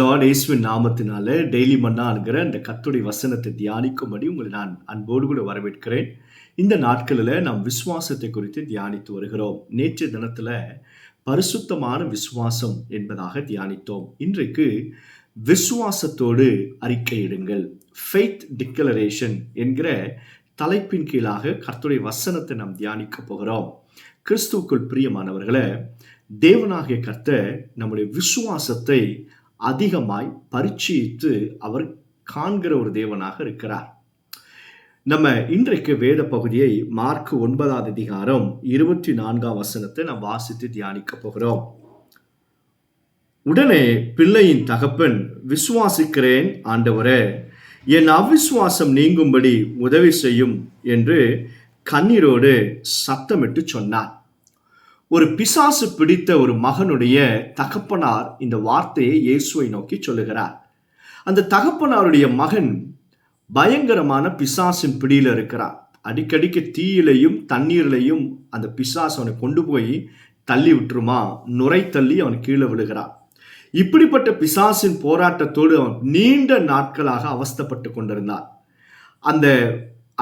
Lord இயேசுவின் நாமத்தினால daily மன்னாங்கிற இந்த கத்துடைய வசனத்தை தியானிக்கும்படி உங்களை நான் அன்போடு கூட வரவேற்கிறேன். இந்த நாட்களில் நாம் விசுவாசத்தை குறித்து தியானித்து வருகிறோம். நேற்று தினத்தில் பரிசுத்தமான விசுவாசம் என்பதாக தியானித்தோம். இன்றைக்கு விசுவாசத்தோடு அறிக்கையிடுங்கள் ஃபெய்த் டிக்ளரேஷன் என்கிற தலைப்பின் கீழாக கர்த்துடைய வசனத்தை நாம் தியானிக்க போகிறோம். கிறிஸ்துவுக்குள் பிரியமானவர்களே தேவனாகிய கர்த்தர் நம்முடைய விசுவாசத்தை அதிகமாய் பரிச்சயித்து அவர் காண்கிற ஒரு தேவனாக இருக்கிறார். நம்ம இன்றைக்கு வேத பகுதியை மார்க் ஒன்பதாவது அதிகாரம் இருபத்தி நான்காம் வசனத்தை நாம் வாசித்து தியானிக்க போகிறோம். உடனே பிள்ளையின் தகப்பன் விசுவாசிக்கிறேன் ஆண்டவரே என் அவிசுவாசம் நீங்கும்படி உதவி செய்யும் என்று கண்ணீரோடு சத்தமிட்டு சொன்னார் ஒரு பிசாசு பிடித்த ஒரு மகனுடைய தகப்பனார் இந்த வார்த்தையை இயேசுவை நோக்கி சொல்லுகிறார். அந்த தகப்பனாருடைய மகன் பயங்கரமான பிசாசின் பிடியில் இருக்கிறார். அடிக்கடிக்கு தீயிலையும் தண்ணீர்லையும் அந்த பிசாசு அவனை கொண்டு போய் தள்ளி விட்டுருமா? நுரை தள்ளி அவன் கீழே விழுகிறான். இப்படிப்பட்ட பிசாசின் போராட்டத்தோடு அவன் நீண்ட நாட்களாக அவஸ்தப்பட்டு கொண்டிருந்தான். அந்த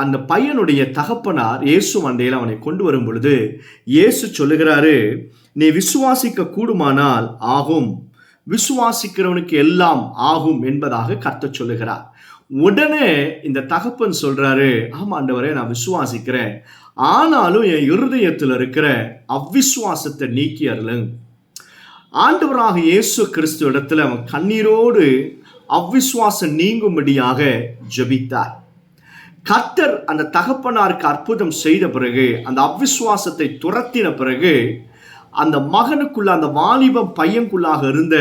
அந்த பையனுடைய தகப்பனார் இயேசு மண்டையில் அவனை கொண்டு வரும் பொழுது இயேசு சொல்லுகிறாரு நீ விசுவாசிக்க கூடுமானால் ஆகும். விசுவாசிக்கிறவனுக்கு எல்லாம் ஆகும் என்பதாக கர்த்த சொல்லுகிறார். உடனே இந்த தகப்பன் சொல்றாரு ஆமா ஆண்டவரே நான் விசுவாசிக்கிறேன். ஆனாலும் என் இருதயத்தில் இருக்கிற அவ்விசுவாசத்தை நீக்கி அருளுங்க ஆண்டவராக இயேசு கிறிஸ்து இடத்துல அவன் கண்ணீரோடு அவ்விசுவாசம் நீங்கும்படியாக ஜபித்தார். கர்த்தர் அந்த தகப்பனாருக்கு அற்புதம் செய்த பிறகு அந்த அவ்விசுவாசத்தை துரத்தின பிறகு அந்த மகனுக்குள்ள அந்த வாலிபம் பையன்குள்ளாக இருந்த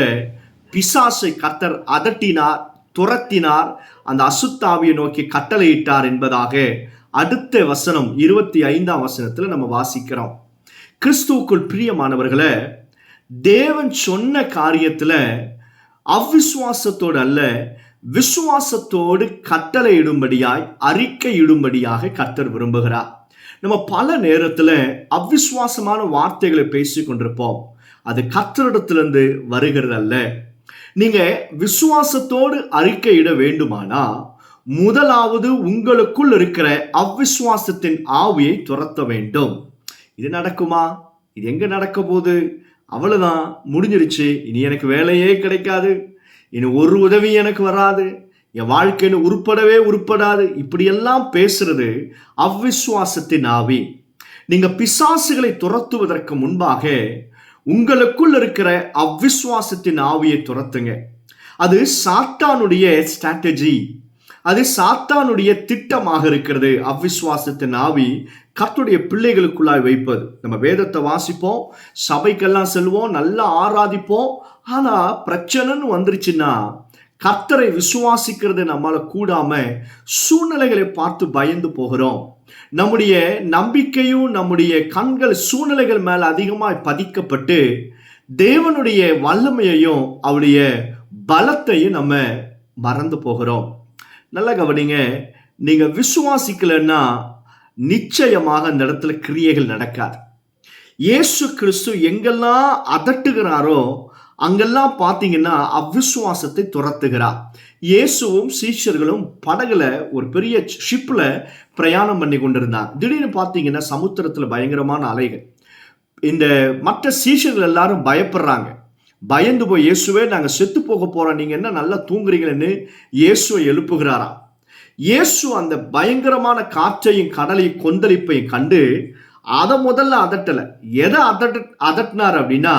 பிசாசை கர்த்தர் அதட்டினார் துரத்தினார் அந்த அசுத்தாவியை நோக்கி கட்டளையிட்டார் என்பதாக அடுத்த வசனம் இருபத்தி ஐந்தாம் வசனத்தில் நம்ம வாசிக்கிறோம். கிறிஸ்துவுக்குள் பிரியமானவர்களை தேவன் சொன்ன காரியத்தில் அவ்விசுவாசத்தோடு அல்ல விசுவாசத்தோடு கட்டளையிடும்படியாய் அறிக்கையிடும்படியாக கர்த்தர் விரும்புகிறார். நம்ம பல நேரத்தில் அவ்விசுவாசமான வார்த்தைகளை பேசி கொண்டிருப்போம் அது கர்த்தரிடத்திலிருந்து வருகிறது அல்ல நீங்க விசுவாசத்தோடு அறிக்கையிட வேண்டுமானா முதலாவது உங்களுக்குள் இருக்கிற அவ்விசுவாசத்தின் ஆவியை துரத்த வேண்டும். இது நடக்குமா? இது எங்க நடக்க போகுது? அவ்வளவுதான் முடிஞ்சிருச்சு. இனி எனக்கு வேலையே கிடைக்காது. இனி ஒரு உதவி எனக்கு வராது. என் வாழ்க்கைன்னு உருப்படவே உருப்படாது. இப்படியெல்லாம் பேசுறது அவ்விசுவாசத்தின் ஆவி. நீங்க பிசாசுகளை துரத்துவதற்கு முன்பாக உங்களுக்குள் இருக்கிற அவ்விசுவாசத்தின் ஆவியை துரத்துங்க. அது சாத்தானுடைய ஸ்ட்ராட்டஜி அது சாத்தானுடைய திட்டமாக இருக்கிறது. அவ்விசுவாசத்தின் ஆவி கர்த்துடைய பிள்ளைகளுக்குள்ளாய் வைப்பது. நம்ம வேதத்தை வாசிப்போம் சபைக்கெல்லாம் செல்வோம் நல்லா ஆராதிப்போம். ஆனா பிரச்சனைன்னு வந்துருச்சுன்னா கர்த்தரை விசுவாசிக்கிறது நம்மளால கூடாம சூழ்நிலைகளை பார்த்து பயந்து போகிறோம். நம்முடைய நம்பிக்கையும் நம்முடைய கண்கள் சூழ்நிலைகள் மேல அதிகமாய் பதிக்கப்பட்டு தேவனுடைய வல்லமையையும் அவருடைய பலத்தையும் நம்ம மறந்து போகிறோம். நல்ல கவனிங்க நீங்கள் விசுவாசிக்கலைன்னா நிச்சயமாக அந்த இடத்துல கிரியைகள் நடக்காது. இயேசு கிறிஸ்து எங்கெல்லாம் அதட்டுகிறாரோ அங்கெல்லாம் பார்த்தீங்கன்னா அவ்விசுவாசத்தை துரத்துகிறார். இயேசுவும் சீஷர்களும் படகுல ஒரு பெரிய ஷிப்பில் பிரயாணம் பண்ணி கொண்டிருந்தாங்க திடீர்னு பார்த்தீங்கன்னா சமுத்திரத்தில் பயங்கரமான அலைகள். இந்த மற்ற சீஷர்கள் எல்லாரும் பயப்படுறாங்க. பயந்து போய் இயேசுவே நாங்கள் செத்து போக போகிறோம் நீங்கள் என்ன நல்லா தூங்குறீங்களேன்னு இயேசுவை எழுப்புகிறாராம் இயேசு அந்த பயங்கரமான காற்றையும் கடலையும் கொந்தளிப்பையும் கண்டு அதை முதல்ல அதட்டலை. எதை அதட்ட அதட்டினார் அப்படின்னா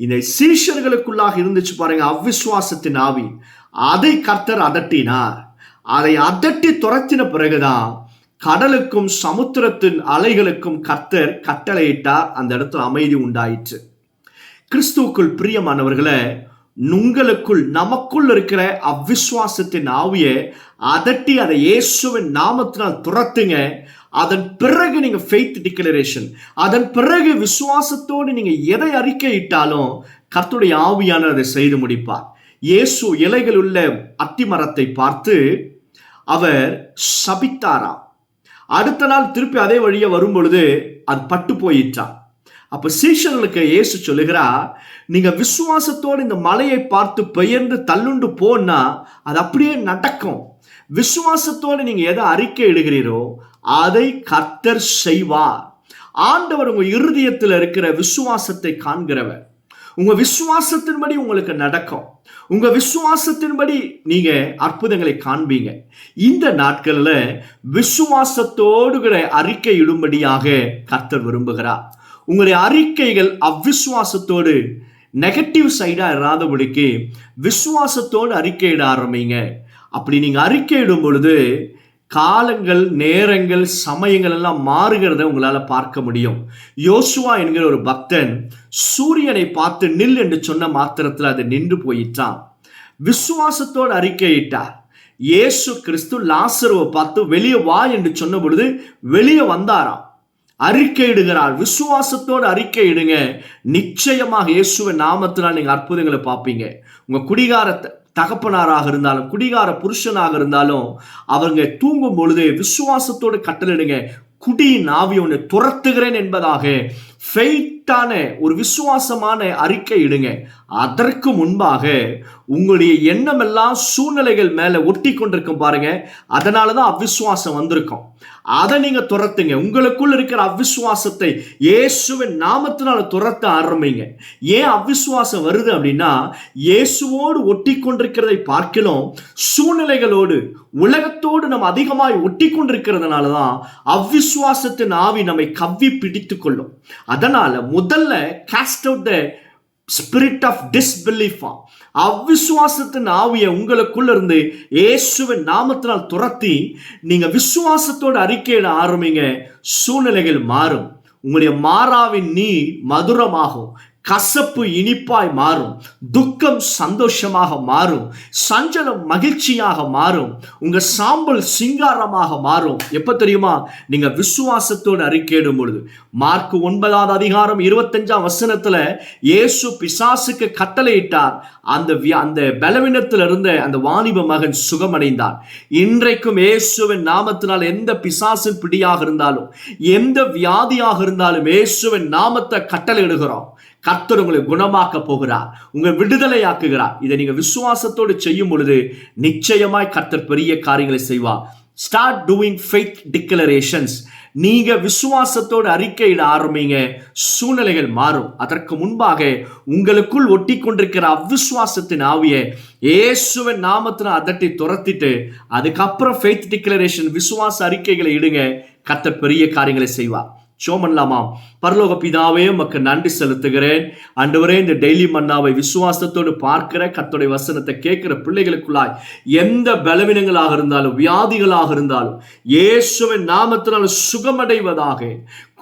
இந்த சீஷர்களுக்குள்ளாக இருந்துச்சு பாருங்க அவ்விசுவாசத்தின் ஆவி. அதை கர்த்தர் அதட்டினார். அதை அதட்டி துரத்தின பிறகுதான் கடலுக்கும் சமுத்திரத்தின் அலைகளுக்கும் கர்த்தர் கட்டளையிட்டார். அந்த இடத்துல அமைதி உண்டாயிற்று. கிறிஸ்துவுக்குள் பிரியமானவர்களை உங்களுக்குள் நமக்குள் இருக்கிற அவ்விசுவாசத்தின் ஆவியை அதட்டி அதை இயேசுவின் நாமத்தினால் துரத்துங்க. அதன் பிறகு நீங்க ஃபெய்த் டிக்ளரேஷன் அதன் பிறகு விசுவாசத்தோடு நீங்க எதை அறிக்கையிட்டாலும் கர்த்துடைய ஆவியான அதை செய்து முடிப்பார். இயேசு இலைகள் உள்ள அத்திமரத்தை பார்த்து அவர் சபித்தாராம். அடுத்த நாள் திருப்பி அதே வழியே வரும் பொழுது அது பட்டு போயிட்டான் அப்ப சீஷர்களுக்கு இயேசு சொல்லுகிறா நீங்க விசுவாசத்தோடு இந்த மலையை பார்த்து பெயர்ந்து தள்ளுண்டு போனா அது அப்படியே நடக்கும். விசுவாசத்தோடு நீங்க எதை அறிக்கை இடுகிறீரோ அதை கர்த்தர் செய்வார். ஆண்டவர் உங்க இருதயத்தில் இருக்கிற விசுவாசத்தை காண்கிறவர். உங்க விசுவாசத்தின்படி உங்களுக்கு நடக்கும். உங்க விசுவாசத்தின்படி நீங்க அற்புதங்களை காண்பீங்க. இந்த நாட்கள்ல விசுவாசத்தோடு கூட அறிக்கை இடும்படியாக கர்த்தர் விரும்புகிறார். உங்களுடைய அறிக்கைகள் அவ்விசுவாசத்தோடு நெகட்டிவ் சைடாக இராதபடிக்கு விசுவாசத்தோடு அறிக்கையிட ஆரம்பிங்க. அப்படி நீங்கள் அறிக்கையிடும் பொழுது காலங்கள் நேரங்கள் சமயங்கள் எல்லாம் மாறுகிறத உங்களால் பார்க்க முடியும். யோசுவா என்கிற ஒரு பக்தன் சூரியனை பார்த்து நில் என்று சொன்ன மாத்திரத்தில் அது நின்று போயிட்டான். விசுவாசத்தோடு அறிக்கையிட்டார். இயேசு கிறிஸ்து லாசருவை பார்த்து வெளியே வா என்று சொன்ன பொழுது வெளியே வந்தாராம். அறிக்கையிடுகிறார் விசுவாசத்தோடு அறிக்கையிடுங்க நிச்சயமாக இயேசுவின் நாமத்தினால் நீங்கள் அற்புதங்களை பார்ப்பீங்க. உங்கள் குடிகார தகப்பனாராக இருந்தாலும் குடிகார புருஷனாக இருந்தாலும் அவங்க தூங்கும் பொழுது விசுவாசத்தோடு கட்டளிடுங்க குடியின் ஆவி ஒன்று துரத்துகிறேன் என்பதாக ஃபெய்ட்டான ஒரு விசுவாசமான அறிக்கை இடுங்க. அதற்கு முன்பாக உங்களுடைய எண்ணம் எல்லாம் சூழ்நிலைகள் மேலே ஒட்டி கொண்டிருக்கும் பாருங்க. அதனால தான் அவிசுவாசம் வந்திருக்கும். அதை நீங்க துரத்துங்க. உங்களுக்குள்ள இருக்கிற அவிசுவாசத்தை இயேசுவின் நாமத்தினால துரத்த ஆரம்பிங்க. ஏன் அவிசுவாசம் வருது அப்படின்னா இயேசுவோடு ஒட்டி கொண்டிருக்கிறதை பார்க்கலாம் சூழ்நிலைகளோடு உலகத்தோடு நம்ம அதிகமாய் ஒட்டி கொண்டிருக்கிறதுனால தான் அவ்விசுவாசத்தின் ஆவி நம்மை கவ்வி பிடித்து கொள்ளும். அதனால முதல்ல cast out the spirit of டிஸ்பிலீஃபா அவ்விசுவாசத்தின் ஆவியை உங்களுக்குள்ள இருந்து இயேசுவின் நாமத்தினால் துரத்தி நீங்க விசுவாசத்தோட அறிக்கையிட ஆரம்பிங்க. சூழ்நிலைகள் மாறும். உங்களுடைய மாறாவின் நீ மதுரமாகும். கசப்பு இனிப்பாய் மாறும் துக்கம் சந்தோஷமாக மாறும் சஞ்சலம் மகிழ்ச்சியாக மாறும் உங்க சாம்பல் சிங்காரமாக மாறும். எப்ப தெரியுமா? நீங்க விசுவாசத்தோடு அறிக்கையிடும் பொழுது. மார்க் ஒன்பதாவது அதிகாரம் இருபத்தஞ்சாம் வசனத்துல இயேசு பிசாசுக்கு கட்டளையிட்டார். அந்த அந்த பலவீனத்தில் இருந்த அந்த வாலிப மகன் சுகமடைந்தார். இன்றைக்கும் இயேசுவின் நாமத்தினால் எந்த பிசாசின் பிடியாக இருந்தாலும் எந்த வியாதியாக இருந்தாலும் இயேசுவின் நாமத்தை கட்டளையிடுகிறோம். கர்த்தர் உங்களை குணமாக்க போகிறார். உங்களை விடுதலையாக்குகிறார். இதை நீங்க விசுவாசத்தோடு செய்யும் பொழுது நிச்சயமாய் கர்த்தர் பெரிய காரியங்களை செய்வார். ஸ்டார்ட் டூயிங் ஃபெய்த் டிக்ளரேஷன்ஸ் நீங்க விசுவாசத்தோடு அறிக்கையிட ஆரம்பிங்க. சூழ்நிலைகள் மாறும். அதற்கு முன்பாக உங்களுக்குள் ஒட்டி கொண்டிருக்கிற அவ்விசுவாசத்தின் ஆவிய இயேசுவின் நாமத்தில் அதட்டி துரத்திட்டு அதுக்கப்புறம் ஃபெய்த் டிக்ளரேஷன் விசுவாச அறிக்கைகளை இடுங்க. கத்த பெரிய காரியங்களை செய்வார். சோமன்லாமாம் பரலோக பிதாவே உமக்கு நன்றி செலுத்துகிறேன். அன்றுவரே இந்த டெய்லி மன்னாவை விசுவாசத்தோடு பார்க்கிற கத்தோடைய வசனத்தை கேட்கிற பிள்ளைகளுக்குள்ளாய் எந்த பலவீனங்களாக இருந்தாலும் வியாதிகளாக இருந்தாலும் இயேசுவின் நாமத்தினால் சுகமடைவதாக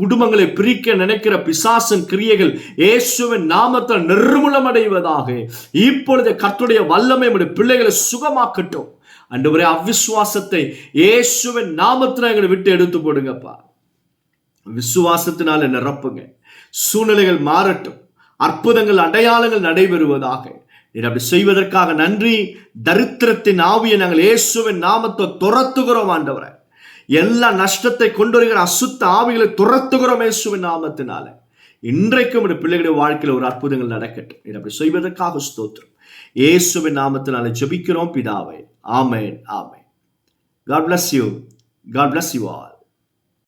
குடும்பங்களை பிரிக்க நினைக்கிற பிசாசன் கிரியைகள் இயேசுவின் நாமத்தில் நிர்மூலமடைவதாக இப்பொழுது கத்துடைய வல்லமை பிள்ளைகளை சுகமாக்கட்டும். அன்றுவரே அவ்விசுவாசத்தை இயேசுவின் நாமத்தில் எங்களை விட்டு எடுத்து போடுங்கப்பா. விசுவாசத்தினால நிரப்புங்க. சூழ்நிலைகள் மாறட்டும். அற்புதங்கள் அடையாளங்கள் நடைபெறுவதாக. நீர் அப்படி செய்வதற்காக நன்றி. தரித்திரத்தின் ஆவியை நாங்கள் இயேசுவின் நாமத்தை துரத்துகிறோம் ஆண்டவரை. எல்லா நஷ்டத்தை கொண்டு வருகிற அசுத்த ஆவிகளை துரத்துகிறோம் இயேசுவின் நாமத்தினால. இன்றைக்கும் இந்த பிள்ளைகளுடைய வாழ்க்கையில் ஒரு அற்புதங்கள் நடக்கட்டும். நீர் அப்படி செய்வதற்காக ஸ்தோத்திரம். இயேசுவின் நாமத்தினால ஜபிக்கிறோம் பிதாவை. ஆமேன் ஆமேன். God bless you God bless you all